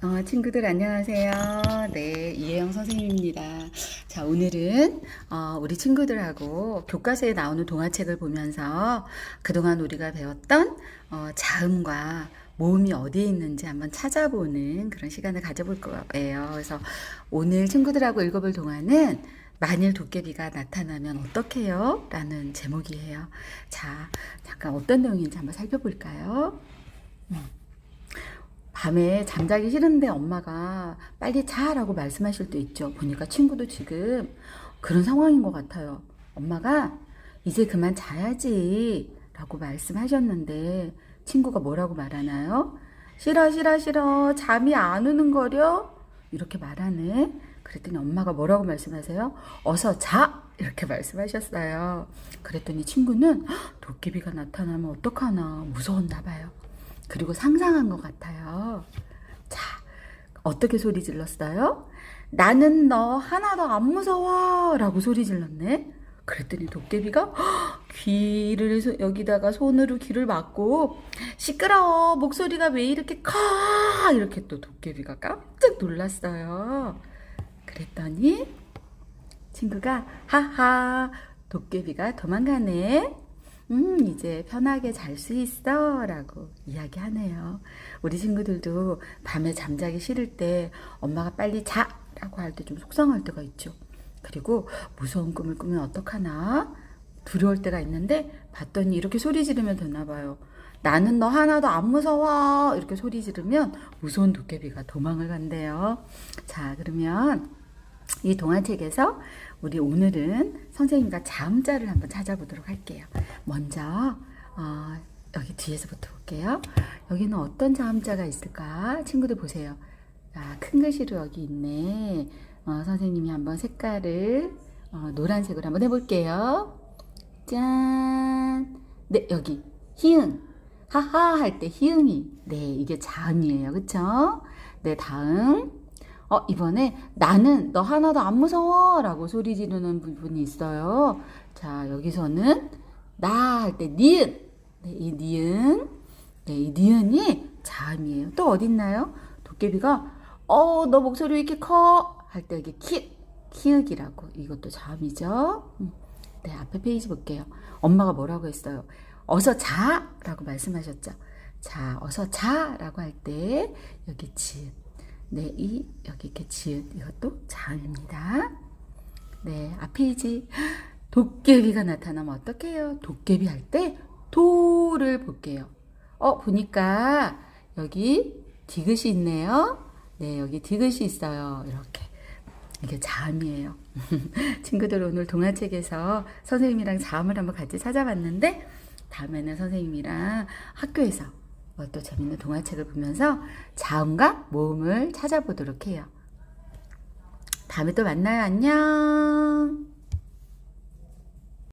어, 친구들 안녕하세요. 네, 이혜영 선생님입니다. 자, 오늘은 어, 우리 친구들하고 교과서에 나오는 동화책을 보면서 그동안 우리가 배웠던 어, 자음과 모음이 어디에 있는지 한번 찾아보는 그런 시간을 가져볼 거예요. 그래서 오늘 친구들하고 읽어볼 동화는 만일 도깨비가 나타나면 어떡해요? 라는 제목이에요. 자, 잠깐 어떤 내용인지 한번 살펴볼까요? 밤에 잠자기 싫은데 엄마가 빨리 자라고 말씀하실 때 있죠. 보니까 친구도 지금 그런 상황인 것 같아요. 엄마가 이제 그만 자야지 라고 말씀하셨는데 친구가 뭐라고 말하나요? 싫어, 싫어, 싫어. 잠이 안 오는 거려? 이렇게 말하네. 그랬더니 엄마가 뭐라고 말씀하세요? 어서 자! 이렇게 말씀하셨어요. 그랬더니 친구는 "헉, 도깨비가 나타나면 어떡하나 무서웠나 봐요. 그리고 상상한 것 같아요. 자, 어떻게 소리 질렀어요? 나는 너 하나도 안 무서워! 라고 소리 질렀네. 그랬더니 도깨비가 "헉, 귀를 소- 여기다가 손으로 귀를 막고 시끄러워 목소리가 왜 이렇게 커 이렇게 또 도깨비가 깜짝 놀랐어요. 그랬더니 친구가 하하 도깨비가 도망가네. 음, 이제 편하게 잘 수 있어. 라고 이야기하네요. 우리 친구들도 밤에 잠자기 싫을 때 엄마가 빨리 자! 라고 할 때 좀 속상할 때가 있죠. 그리고 무서운 꿈을 꾸면 어떡하나? 두려울 때가 있는데 봤더니 이렇게 소리 지르면 되나 봐요. 나는 너 하나도 안 무서워. 이렇게 소리 지르면 무서운 도깨비가 도망을 간대요. 자, 그러면 이 동화책에서 우리 오늘은 선생님과 자음자를 한번 찾아보도록 할게요. 먼저 어, 여기 뒤에서부터 볼게요. 여기는 어떤 자음자가 있을까? 친구들 보세요. 아, 큰 글씨로 여기 있네. 어, 선생님이 한번 색깔을 어, 노란색으로 한번 해볼게요. 짠. 네, 여기 희응. 하하 할 때 희응이. 네, 이게 자음이에요. 그쵸? 네, 다음. 어, 이번에 나는 너 하나도 안 무서워 라고 소리 지르는 부분이 있어요. 자, 여기서는 나 할 때 니은. 네, 이 니은. 네, 이 니은이 자음이에요. 또 어딨나요? 도깨비가 어, 너 목소리 왜 이렇게 커? 할때 여기 키, 키읔이라고. 이것도 자음이죠. 음. 네, 앞에 페이지 볼게요. 엄마가 뭐라고 했어요? 어서 자! 라고 말씀하셨죠. 자, 어서 자! 라고 할 때 여기 지읒. 네, 이 여기 이렇게 지읒 이것도 자음입니다. 네, 앞 페이지 도깨비가 나타나면 어떡해요? 도깨비 할 때 도를 볼게요. 어, 보니까 여기 디귿이 있네요. 네, 여기 디귿이 있어요. 이렇게. 이게 자음이에요. 친구들 오늘 동화책에서 선생님이랑 자음을 한번 같이 찾아봤는데 다음에는 선생님이랑 학교에서 뭐 또 재밌는 동화책을 보면서 자음과 모음을 찾아보도록 해요. 다음에 또 만나요. 안녕.